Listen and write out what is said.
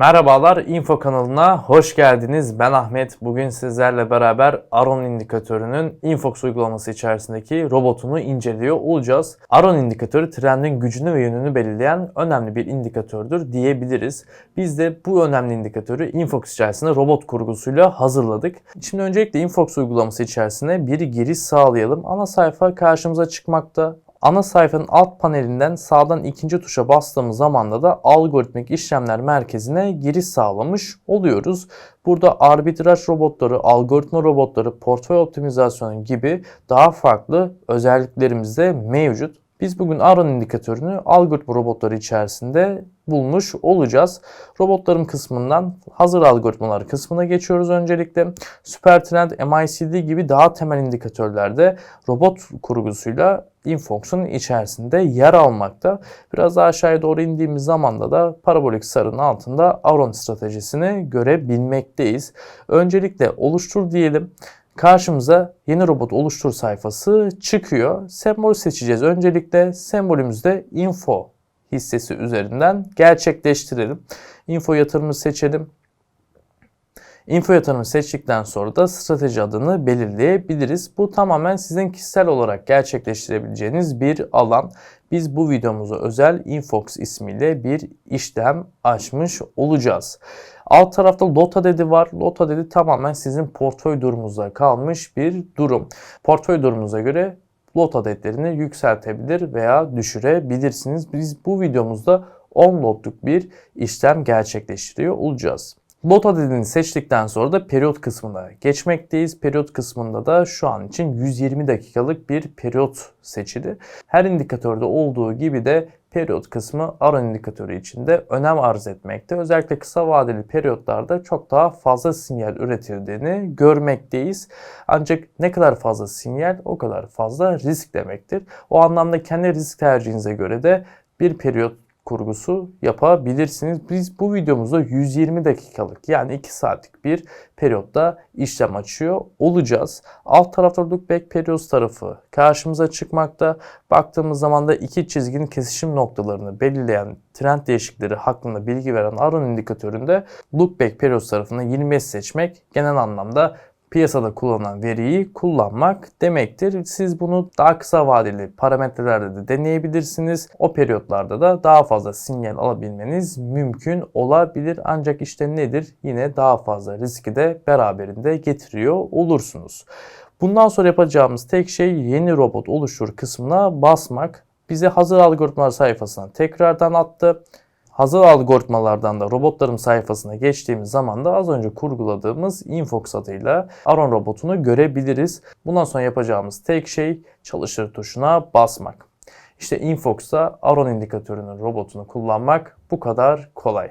Merhabalar, Info kanalına hoş geldiniz. Ben Ahmet. Bugün sizlerle beraber Aron indikatörünün Infox uygulaması içerisindeki robotunu inceliyor olacağız. Aron indikatörü trendin gücünü ve yönünü belirleyen önemli bir indikatördür diyebiliriz. Biz de bu önemli indikatörü Infox içerisinde robot kurgusuyla hazırladık. Şimdi öncelikle Infox uygulaması içerisine bir giriş sağlayalım. Ana sayfa karşımıza çıkmakta. Ana sayfanın alt panelinden sağdan ikinci tuşa bastığımız zaman da algoritmik işlemler merkezine giriş sağlamış oluyoruz. Burada arbitraj robotları, algoritma robotları, portföy optimizasyonu gibi daha farklı özelliklerimiz de mevcut. Biz bugün Aron indikatörünü algoritma robotları içerisinde bulmuş olacağız. Robotlarım kısmından hazır algoritmalar kısmına geçiyoruz öncelikle. Supertrend, MICD gibi daha temel indikatörlerde robot kurgusuyla Infox'un içerisinde yer almakta. Biraz daha aşağıya doğru indiğimiz zamanda da parabolik sarının altında Aron stratejisini görebilmekteyiz. Öncelikle oluştur diyelim. Karşımıza yeni robot oluştur sayfası çıkıyor. Sembol seçeceğiz. Öncelikle sembolümüzde info hissesi üzerinden gerçekleştirelim. Info yatırımı seçelim. Info yatırımı seçtikten sonra da strateji adını belirleyebiliriz. Bu tamamen sizin kişisel olarak gerçekleştirebileceğiniz bir alan. Biz bu videomuza özel Infox ismiyle bir işlem açmış olacağız. Alt tarafta Lota dedi var. Lota dedi tamamen sizin portföy durumunuza kalmış bir durum. Portföy durumunuza göre lot adetlerini yükseltebilir veya düşürebilirsiniz. Biz bu videomuzda 10 lotluk bir işlem gerçekleştiriyor olacağız. Lot adedini seçtikten sonra da periyot kısmına geçmekteyiz. Periyot kısmında da şu an için 120 dakikalık bir periyot seçili. Her indikatörde olduğu gibi de periyot kısmı Aron indikatörü içinde önem arz etmekte. Özellikle kısa vadeli periyotlarda çok daha fazla sinyal üretildiğini görmekteyiz. Ancak ne kadar fazla sinyal o kadar fazla risk demektir. O anlamda kendi risk tercihinize göre de bir periyot kurgusu yapabilirsiniz. Biz bu videomuzda 120 dakikalık yani 2 saatlik bir periyotta işlem açıyor olacağız. Alt tarafta lookback periods tarafı karşımıza çıkmakta. Baktığımız zaman da iki çizginin kesişim noktalarını belirleyen trend değişiklikleri hakkında bilgi veren Aron indikatöründe lookback periods tarafını 25 seçmek genel anlamda piyasada kullanılan veriyi kullanmak demektir. Siz bunu daha kısa vadeli parametrelerde de deneyebilirsiniz. O periyotlarda da daha fazla sinyal alabilmeniz mümkün olabilir. Ancak işte nedir? Yine daha fazla riski de beraberinde getiriyor olursunuz. Bundan sonra yapacağımız tek şey yeni robot oluştur kısmına basmak. Bizi hazır algoritmalar sayfasına tekrardan attı. Hazır algoritmalardan da robotlarım sayfasına geçtiğimiz zaman da az önce kurguladığımız Infox adıyla Aron robotunu görebiliriz. Bundan sonra yapacağımız tek şey çalışır tuşuna basmak. İşte Infox'ta Aron indikatörünün robotunu kullanmak bu kadar kolay.